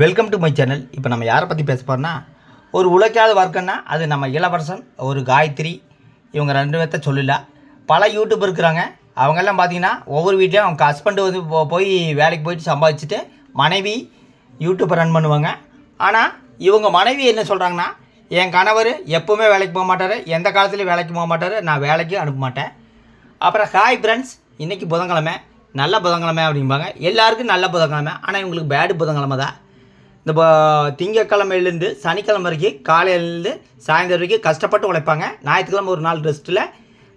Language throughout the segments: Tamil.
வெல்கம் டு மை சேனல் இப்போ நம்ம யாரை பற்றி பேச போறோம்னா ஒரு உழைக்காத வர்க்கன்னா அது நம்ம இளவரசன் ஒரு காயத்ரி இவங்க ரெண்டு பேர்த்த சொல்லல பல யூடியூப் இருக்கிறாங்க. அவங்கெல்லாம் பார்த்தீங்கன்னா ஒவ்வொரு வீட்லேயும் அவங்க ஹஸ்பண்டு வந்து போய் வேலைக்கு போயிட்டு சம்பாதிச்சுட்டு மனைவி யூடியூப்பை ரன் பண்ணுவாங்க. ஆனால் இவங்க மனைவி என்ன சொல்கிறாங்கன்னா என் கணவர் எப்போவுமே வேலைக்கு போக மாட்டார். எந்த காலத்துலையும் வேலைக்கு போக மாட்டார். நான் வேலைக்கு அனுப்ப மாட்டேன். அப்புறம் ஹாய் ஃப்ரெண்ட்ஸ் இன்றைக்கி புதன்கிழமை. நல்ல புதன்கிழமை அப்படிம்பாங்க. எல்லாருக்கும் நல்ல புதன்கிழமை. ஆனால் இவங்களுக்கு பேடு புதன்கிழமை தான் இந்த திங்கக்கிழமையிலேருந்து திங்கட்கிழமையிலேருந்து சனிக்கிழமை வரைக்கும் காலையிலேருந்து சாயந்தரம் வரைக்கும் கஷ்டப்பட்டு உழைப்பாங்க. ஞாயிற்றுக்கிழமை ஒரு நாள் ரெஸ்ட்டில்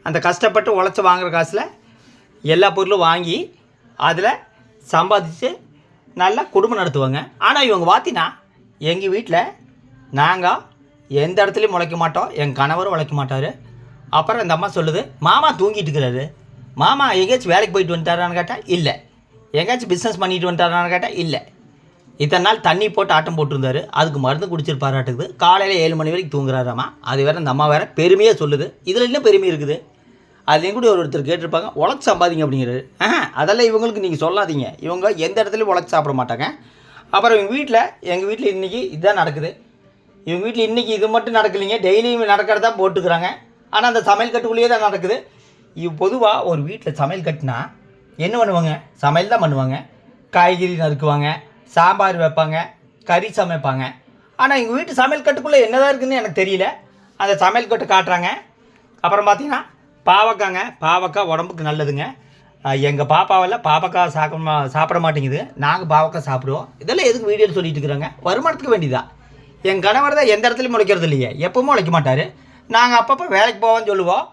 அந்த கஷ்டப்பட்டு உழைச்சி வாங்குகிற காசில் எல்லா பொருளும் வாங்கி அதில் சம்பாதிச்சு நல்லா குடும்பம் நடத்துவாங்க. ஆனால் இவங்க பார்த்தினா எங்கள் வீட்டில் நாங்கள் எந்த இடத்துலையும் உழைக்க மாட்டோம். என் கணவரும் உழைக்க மாட்டார். அப்புறம் இந்த அம்மா சொல்லுது மாமா தூங்கிட்டு இருக்கிறாரு மாமா எங்கேயாச்சும் வேலைக்கு போயிட்டு வந்துட்டாரான்னு கேட்டால் இல்லை. எங்கேயாச்சும் பிஸ்னஸ் பண்ணிட்டு வந்துட்டாரான்னு கேட்டால் இல்லை. இத்தனை நாள் தண்ணி போட்டு ஆட்டம் போட்டிருந்தாரு. அதுக்கு மருந்து குடிச்சிருப்பாராட்டுக்குது. காலையில் ஏழு மணி வரைக்கும் தூங்குறாராமா? அது வேற இந்த அம்மா வேற பெருமையாக சொல்லுது. இதில் இன்னும் பெருமை இருக்குது? அதுலேயும் கூட ஒருத்தர் கேட்டிருப்பாங்க உழைச்சி சம்பாதிங்க அப்படிங்கிறது ஆ அதெல்லாம் இவங்களுக்கு நீங்கள் சொல்லாதீங்க. இவங்க எந்த இடத்துலையும் உழைச்சி சாப்பிட மாட்டாங்க. அப்புறம் இவங்க வீட்டில் எங்கள் வீட்டில் இன்றைக்கி இதுதான் நடக்குது. இவங்க வீட்டில் இன்றைக்கி இது மட்டும் நடக்கலைங்க. டெய்லியும் நடக்கிறதா போட்டுக்கிறாங்க. ஆனால் அந்த சமையல் கட்டுக்குள்ளேயே தான் நடக்குது. இவ் பொதுவாக ஒரு வீட்டில் சமையல் கட்டுனா என்ன பண்ணுவாங்க? சமையல் தான் பண்ணுவாங்க. காய்கறி நறுக்குவாங்க. சாம்பார் வைப்பாங்க கறி சமைப்பாங்க. ஆனால் எங்கள் வீட்டு சமையல் கட்டுக்குள்ளே என்னதான் இருக்குதுன்னு எனக்கு தெரியல. அந்த சமையல் கட்டு காட்டுறாங்க. அப்புறம் பார்த்தீங்கன்னா பாவக்காங்க. பாவக்காய் உடம்புக்கு நல்லதுங்க. எங்கள் பாப்பாவில் பாவக்காய் சாப்பிட சாப்பிட மாட்டேங்குது. நாங்கள் பாவக்காய் சாப்பிடுவோம். இதெல்லாம் எதுக்கு வீடியோவில் சொல்லிட்டு இருக்கிறாங்க? வருமானத்துக்கு வேண்டியதா? என் கணவர் தான் எந்த இடத்துலையும் முளைக்கிறது இல்லையே. எப்பவும் முளைக்க மாட்டார். நாங்கள் அப்பப்போ வேலைக்கு போவோம்னு சொல்லுவோம்.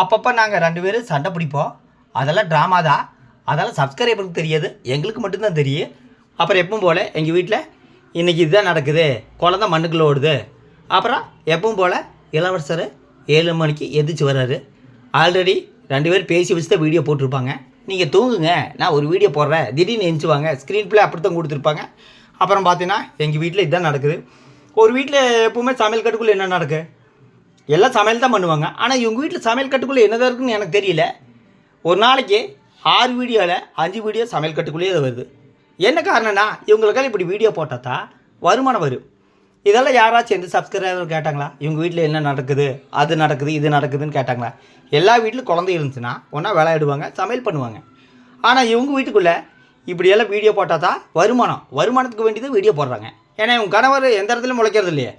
அப்பப்போ நாங்கள் ரெண்டு பேரும் சண்டை பிடிப்போம். அதெல்லாம் ட்ராமா தான். அதெல்லாம் சப்ஸ்கிரைபருக்கு தெரியாது. எங்களுக்கு மட்டும்தான் தெரியும். அப்புறம் எப்பவும் போல் எங்கள் வீட்டில் இன்றைக்கி இதுதான் நடக்குது. குழந்த மண்ணுக்குள்ளே ஓடுது. அப்புறம் எப்பவும் போல் இளவரசர் ஏழு மணிக்கு எந்திரிச்சு வர்றாரு. ஆல்ரெடி ரெண்டு பேரும் பேசி வச்சு தான் வீடியோ போட்டிருப்பாங்க. நீங்கள் தூங்குங்க. நான் ஒரு வீடியோ போடுறேன். திடீர்னு எந்திரிச்சுவாங்க. ஸ்க்ரீன் பிளே அப்படி தான் கொடுத்துருப்பாங்க. அப்புறம் பார்த்தீங்கன்னா எங்கள் வீட்டில் இதுதான் நடக்குது. ஒரு வீட்டில் எப்பவுமே சமையல் கட்டுக்குள்ளே என்ன நடக்கு? எல்லாம் சமையல் தான் பண்ணுவாங்க. ஆனால் இவங்க வீட்டில் சமையல் கட்டுக்குள்ளே என்னதான் இருக்குன்னு எனக்கு தெரியல. ஒரு நாளைக்கு ஆறு வீடியோவில் அஞ்சு வீடியோ சமையல் கட்டுக்குள்ளேயே அது வருது. என்ன காரணம்னா இவங்களுக்கெல்லாம் இப்படி வீடியோ போட்டால் தான் வருமானம் வரும் இதெல்லாம் யாராச்சும் எந்த சப்ஸ்கிரைபர் கேட்டாங்களா? இவங்க வீட்டில் என்ன நடக்குது? அது நடக்குது இது நடக்குதுன்னு கேட்டாங்களா? எல்லா வீட்டிலும் குழந்தை இருந்துச்சுன்னா ஒன்றா விளையாடுவாங்க சமையல் பண்ணுவாங்க. ஆனால் இவங்க வீட்டுக்குள்ளே இப்படியெல்லாம் வீடியோ போட்டால் தான் வருமானம். வருமானத்துக்கு வேண்டியது வீடியோ போடுறாங்க. ஏன்னா இவங்க கணவர் எந்த இடத்துலையும் உழைக்கிறது இல்லையே.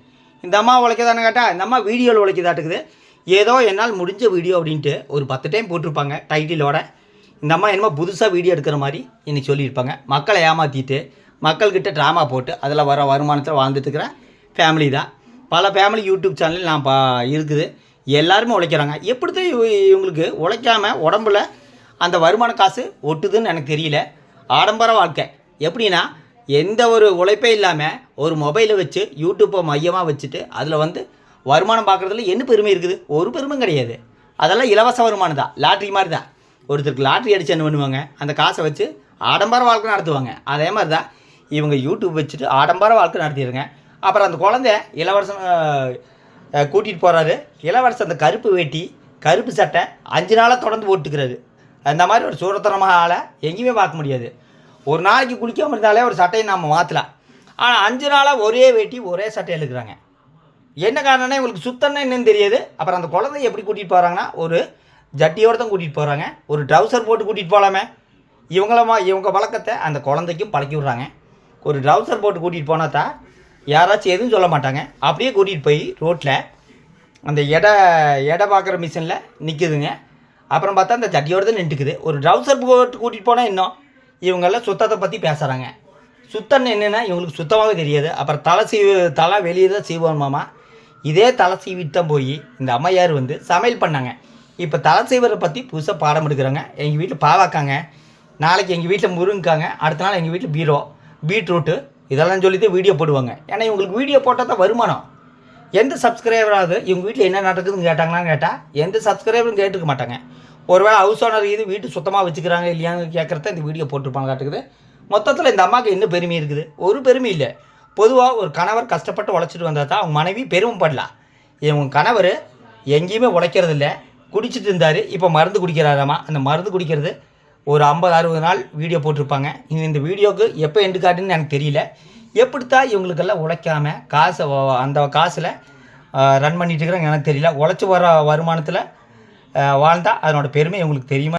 இந்த அம்மா உழைக்கதானு கேட்டால் இந்த அம்மா வீடியோவில் உழைக்கதாட்டுக்குது. ஏதோ என்னால் முடிஞ்ச வீடியோ அப்படின்ட்டு ஒரு பத்து டைம் போட்டிருப்பாங்க டைட்டிலோட இந்த அம்மா என்னமோ புதுசாக வீடியோ எடுக்கிற மாதிரி இன்னைக்கு சொல்லியிருப்பாங்க. மக்களை ஏமாற்றிட்டு மக்கள்கிட்ட ட்ராமா போட்டு அதில் வர வருமானத்தில் வாழ்ந்துட்டு இருக்கிற ஃபேமிலி தான். பல ஃபேமிலி யூடியூப் சேனல் நான் பா இருக்குது. எல்லாருமே உழைக்கிறாங்க. எப்படி தான் இவங்களுக்கு உழைக்காமல் உடம்புல அந்த வருமான காசு ஒட்டுதுன்னு எனக்கு தெரியல. ஆடம்பர வாழ்க்கை. எப்படின்னா எந்த ஒரு உழைப்பே இல்லாமல் ஒரு மொபைலை வச்சு யூடியூப்பை மையமாக வச்சுட்டு அதில் வந்து வருமானம் பார்க்குறதுல என்ன பெருமை இருக்குது? ஒரு பெருமையும் கிடையாது. அதெல்லாம் இலவச வருமானம் தான். லாட்ரி மாதிரி தான். ஒருத்தருக்கு லாட்ரி அடிச்சு என்ன பண்ணுவாங்க? அந்த காசை வச்சு ஆடம்பர வாழ்க்கை நடத்துவாங்க. அதே மாதிரி தான் இவங்க யூடியூப் வச்சுட்டு ஆடம்பர வாழ்க்கை நடத்திடுங்க அப்புறம் அந்த குழந்தை இளவரசன் கூட்டிகிட்டு போகிறாரு இளவரசன் அந்த கருப்பு வேட்டி கருப்பு சட்டை அஞ்சு நாளாக தொடர்ந்து போட்டுக்கிறாரு. அந்த மாதிரி ஒரு சூரத்தனமாக ஆளை எங்கேயுமே பார்க்க முடியாது. ஒரு நாளைக்கு குளிக்காமல் இருந்தாலே ஒரு சட்டையை நம்ம மாற்றலாம் ஆனால் அஞ்சு நாளாக ஒரே வேட்டி ஒரே சட்டை எழுக்கிறாங்க என்ன காரணம்னா இவங்களுக்கு சுத்தம்னா என்னன்னு தெரியாது. அப்புறம் அந்த குழந்தைய எப்படி கூட்டிகிட்டு போகிறாங்கன்னா ஒரு ஜட்டியோடு தான் கூட்டிகிட்டு போகிறாங்க ஒரு ட்ரௌசர் போட்டு கூட்டிகிட்டு போகலாமே இவங்களமா இவங்க வழக்கத்தை அந்த குழந்தைக்கும் பழக்கி விட்றாங்க. ஒரு ட்ரௌசர் போட்டு கூட்டிகிட்டு போனால் தான் யாராச்சும் எதுவும் சொல்ல மாட்டாங்க. அப்படியே கூட்டிகிட்டு போய் ரோட்டில் அந்த எடை எடை பார்க்குற மிஷினில் நிற்குதுங்க அப்புறம் பார்த்தா அந்த ஜட்டியோடு தான் நின்றுக்குது. ஒரு ட்ரௌசர் போட்டு கூட்டிகிட்டு போனால் இன்னும் இவங்கெல்லாம் சுத்தத்தை பற்றி பேசுகிறாங்க சுத்தம்னு என்னென்னா இவங்களுக்கு சுத்தமாகவே தெரியாது. அப்புறம் தலை சீவு தலை வெளியே தான் சீவணுமாமா இதே தலை சீவிட்டு தான் போய் இந்த அம்மையார் வந்து சமையல் பண்ணாங்க. இப்போ தலை பற்றி புதுசாக பாடம் எடுக்கிறாங்க. எங்கள் வீட்டில் பாவாக்காங்க. நாளைக்கு எங்கள் வீட்டில் முருங்காங்க அடுத்த நாள் எங்கள் வீட்டில் பீரோ பீட்ரூட்டு இதெல்லாம் சொல்லி தான் வீடியோ போடுவாங்க. ஏன்னா இவங்களுக்கு வீடியோ போட்டால் தான் வருமானம். எந்த சப்ஸ்கிரைபராவது இவங்க வீட்டில் என்ன நடக்குதுன்னு கேட்டாங்களான்னு கேட்டால் எந்த சப்ஸ்கிரைபரும் கேட்டுக்க மாட்டாங்க. ஒருவேளை ஹவுஸ் ஓனர் இது வீட்டு சுத்தமாக வச்சுக்கிறாங்க இல்லையான்னு கேட்குறத இந்த வீடியோ போட்டிருப்பாங்க காட்டுக்குது. மொத்தத்தில் இந்த அம்மாவுக்கு என்ன பெருமை இருக்குது? ஒரு பெருமை இல்லை. பொதுவாக ஒரு கணவர் கஷ்டப்பட்டு உழைச்சிட்டு வந்தால் தான் அவங்க மனைவி பெருமைப்படலாம். இவங்க கணவர் எங்கேயுமே உழைக்கிறதில்ல. குடிச்சிட்டு இருந்தார் இப்போ மருந்து குடிக்கிறாராமா? அந்த மருந்து குடிக்கிறது ஒரு ஐம்பது அறுபது நாள் வீடியோ போட்டிருப்பாங்க. இந்த- இந்த வீடியோவுக்கு எப்போ எண்டு காட்டுன்னு எனக்கு தெரியல. எப்படித்தான் இவங்களுக்கெல்லாம் உழைக்காம காசை அந்த காசில் ரன் பண்ணிட்டு இருக்கிறாங்க எனக்கு தெரியல. உழைச்சி வர வருமானத்தில் வாழ்ந்தால் அதனோட பெருமை இவங்களுக்கு தெரியுமா?